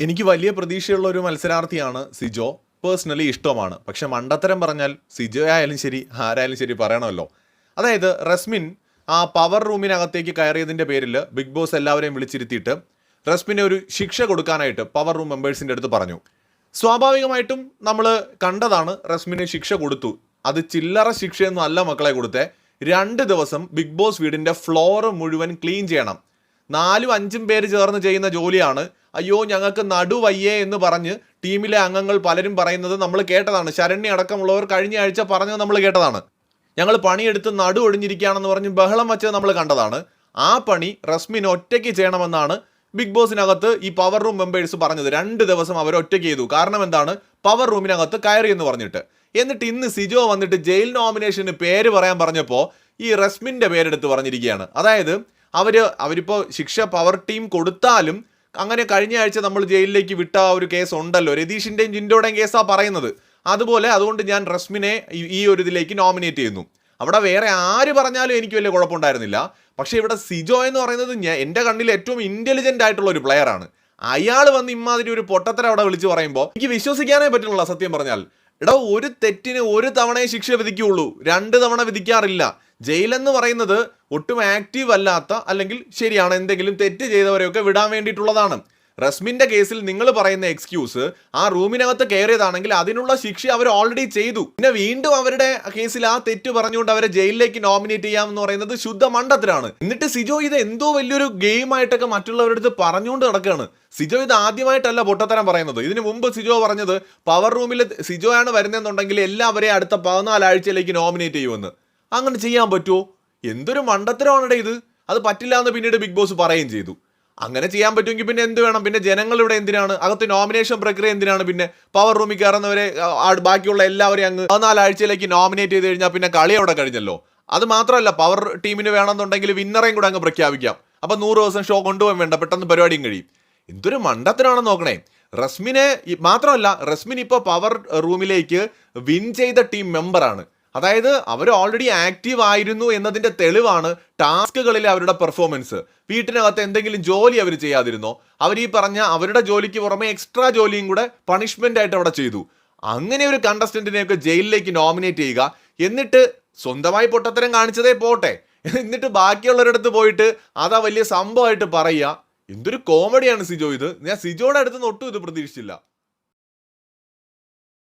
എനിക്ക് വലിയ പ്രതീക്ഷയുള്ള ഒരു മത്സരാർത്ഥിയാണ് സിജോ. പേഴ്സണലി ഇഷ്ടമാണ്. പക്ഷെ മണ്ടത്തരം പറഞ്ഞാൽ സിജോ ആയാലും ശരി ആരായാലും ശരി പറയണമല്ലോ. അതായത് റസ്മിൻ ആ പവർ റൂമിനകത്തേക്ക് കയറിയതിന്റെ പേരിൽ ബിഗ് ബോസ് എല്ലാവരെയും വിളിച്ചിരുത്തിയിട്ട് റസ്മിനെ ഒരു ശിക്ഷ കൊടുക്കാനായിട്ട് പവർ റൂം മെമ്പേഴ്സിന്റെ അടുത്ത് പറഞ്ഞു. സ്വാഭാവികമായിട്ടും നമ്മൾ കണ്ടതാണ് റസ്മിന് ശിക്ഷ കൊടുത്തു. അത് ചില്ലറ ശിക്ഷയൊന്നും അല്ല മക്കളെ കൊടുത്തേ. രണ്ട് ദിവസം ബിഗ് ബോസ് വീടിന്റെ ഫ്ലോർ മുഴുവൻ ക്ലീൻ ചെയ്യണം. നാലും അഞ്ചും പേര് ചേർന്ന് ചെയ്യുന്ന ജോലിയാണ് അയ്യോ ഞങ്ങൾക്ക് നടുവയ്യേ എന്ന് പറഞ്ഞ് ടീമിലെ അംഗങ്ങൾ പലരും പറയുന്നത് നമ്മൾ കേട്ടതാണ്. ശരണ്യ അടക്കമുള്ളവർ കഴിഞ്ഞ ആഴ്ച പറഞ്ഞത് നമ്മൾ കേട്ടതാണ്. ഞങ്ങൾ പണിയെടുത്ത് നടു ഒഴിഞ്ഞിരിക്കുകയാണെന്ന് പറഞ്ഞ് ബഹളം വച്ചത് നമ്മൾ കണ്ടതാണ്. ആ പണി റസ്മിൻ ഒറ്റയ്ക്ക് ചെയ്യണമെന്നാണ് ബിഗ് ബോസിനകത്ത് ഈ പവർ റൂം മെമ്പേഴ്സ് പറഞ്ഞത്. രണ്ട് ദിവസം അവർ ഒറ്റയ്ക്ക് ചെയ്തു. കാരണം എന്താണ്? പവർ റൂമിനകത്ത് കയറി എന്ന് പറഞ്ഞിട്ട്. എന്നിട്ട് ഇന്ന് സിജോ വന്നിട്ട് ജയിൽ നോമിനേഷന് പേര് പറയാൻ പറഞ്ഞപ്പോൾ ഈ റസ്മിന്റെ പേരെടുത്ത് പറഞ്ഞിരിക്കുകയാണ്. അതായത് അവർ അവരിപ്പോൾ ശിക്ഷ പവർ ടീം കൊടുത്താലും അങ്ങനെ കഴിഞ്ഞ ആഴ്ച നമ്മൾ ജയിലിലേക്ക് വിട്ട ഒരു കേസ് ഉണ്ടല്ലോ. രതീഷിന്റെയും ജിൻഡോയുടെയും കേസാണ് പറയുന്നത്. അതുപോലെ അതുകൊണ്ട് ഞാൻ റസ്മിനെ ഈ- ഒരു ഇതിലേക്ക് നോമിനേറ്റ് ചെയ്യുന്നു. അവിടെ വേറെ ആര് പറഞ്ഞാലും എനിക്ക് വലിയ കുഴപ്പമുണ്ടായിരുന്നില്ല. പക്ഷേ ഇവിടെ സിജോ എന്ന് പറയുന്നത് ഞാൻ എന്റെ കണ്ണിൽ ഏറ്റവും ഇന്റലിജന്റ് ആയിട്ടുള്ള ഒരു പ്ലെയറാണ് അയാൾ വന്ന് ഇമാതിരി ഒരു പൊട്ടത്തരം അവിടെ വിളിച്ച് പറയുമ്പോൾ എനിക്ക് വിശ്വസിക്കാനേ പറ്റുന്നില്ല സത്യം പറഞ്ഞാൽ. എടാ ഒരു തെറ്റിന് ഒരു തവണയെ ശിക്ഷ വിധിക്കുകയുള്ളൂ. രണ്ട് തവണ വിധിക്കാറില്ല. ജയിലെന്ന് പറയുന്നത് ഒട്ടും ആക്റ്റീവ് അല്ലാത്ത അല്ലെങ്കിൽ ശരിയാണ് എന്തെങ്കിലും തെറ്റ് ചെയ്തവരെയൊക്കെ വിടാൻ വേണ്ടിയിട്ടുള്ളതാണ്. റസ്മിന്റെ കേസിൽ നിങ്ങൾ പറയുന്ന എക്സ്ക്യൂസ് ആ റൂമിനകത്ത് കയറിയതാണെങ്കിൽ അതിനുള്ള ശിക്ഷ അവർ ഓൾറെഡി ചെയ്തു. പിന്നെ വീണ്ടും അവരുടെ കേസിൽ ആ തെറ്റ് പറഞ്ഞുകൊണ്ട് അവരെ ജയിലിലേക്ക് നോമിനേറ്റ് ചെയ്യാമെന്ന് പറയുന്നത് ശുദ്ധ മണ്ടത്തിലാണ് എന്നിട്ട് സിജോ ഇത് എന്തോ വലിയൊരു ഗെയിം ആയിട്ടൊക്കെ മറ്റുള്ളവരുടെ അടുത്ത് പറഞ്ഞുകൊണ്ട് നടക്കുകയാണ്. സിജോ ഇത് ആദ്യമായിട്ടല്ല പൊട്ടത്തരം പറയുന്നത്. ഇതിനു മുമ്പ് സിജോ പറഞ്ഞത് പവർ റൂമിൽ സിജോയാണ് വരുന്നതെന്നുണ്ടെങ്കിൽ എല്ലാവരെയും അടുത്ത പതിനാലാഴ്ചയിലേക്ക് നോമിനേറ്റ് ചെയ്യുമെന്ന്. അങ്ങനെ ചെയ്യാൻ പറ്റുമോ എന്തൊരു മണ്ടത്തരമാണടേ ഇത്. അത് പറ്റില്ല എന്ന് പിന്നീട് ബിഗ് ബോസ് പറയുകയും ചെയ്തു. അങ്ങനെ ചെയ്യാൻ പറ്റുമെങ്കിൽ പിന്നെ എന്ത് വേണം? പിന്നെ ജനങ്ങൾ ഇവിടെ എന്തിനാണ്? അകത്ത് നോമിനേഷൻ പ്രക്രിയ എന്തിനാണ്? പിന്നെ പവർ റൂമിൽ കയറുന്നവരെ ബാക്കിയുള്ള എല്ലാവരെയും അങ്ങ് പതിനാലാഴ്ചയിലേക്ക് നോമിനേറ്റ് ചെയ്ത് കഴിഞ്ഞാൽ പിന്നെ കളി അവിടെ കഴിഞ്ഞല്ലോ. അത് മാത്രമല്ല പവർ ടീമിന് വേണമെന്നുണ്ടെങ്കിൽ വിന്നറേയും കൂടെ അങ്ങ് പ്രഖ്യാപിക്കാം. അപ്പം നൂറ് ദിവസം ഷോ കൊണ്ടുപോകാൻ വേണ്ട. പെട്ടെന്ന് പരിപാടിയും കഴിയും. എന്തൊരു മണ്ടത്തിനാണെന്ന് നോക്കണേ. റസ്മിനെ മാത്രമല്ല റസ്മിൻ ഇപ്പോൾ പവർ റൂമിലേക്ക് വിൻ ചെയ്ത ടീം മെമ്പറാണ് അതായത് അവർ ഓൾറെഡി ആക്റ്റീവ് ആയിരുന്നു എന്നതിന്റെ തെളിവാണ് ടാസ്കുകളിലെ അവരുടെ പെർഫോമൻസ് വീട്ടിനകത്ത് എന്തെങ്കിലും ജോലി അവർ ചെയ്യാതിരുന്നോ? അവർ ഈ പറഞ്ഞ അവരുടെ ജോലിക്ക് പുറമെ എക്സ്ട്രാ ജോലിയും കൂടെ പണിഷ്മെന്റ് ആയിട്ട് അവിടെ ചെയ്തു. അങ്ങനെ ഒരു കണ്ടസ്റ്റന്റിനെയൊക്കെ ജയിലിലേക്ക് നോമിനേറ്റ് ചെയ്യുക. എന്നിട്ട് സ്വന്തമായി പൊട്ടത്തരം കാണിച്ചതേ പോട്ടെ. എന്നിട്ട് ബാക്കിയുള്ളവരുടെ അടുത്ത് പോയിട്ട് അതാ വലിയ സംഭവമായിട്ട് പറയുക. എന്തൊരു കോമഡിയാണ് സിജോ ഇത്. ഞാൻ സിജോയുടെ അടുത്ത് നിന്ന് ഒട്ടും ഇത് പ്രതീക്ഷിച്ചില്ല.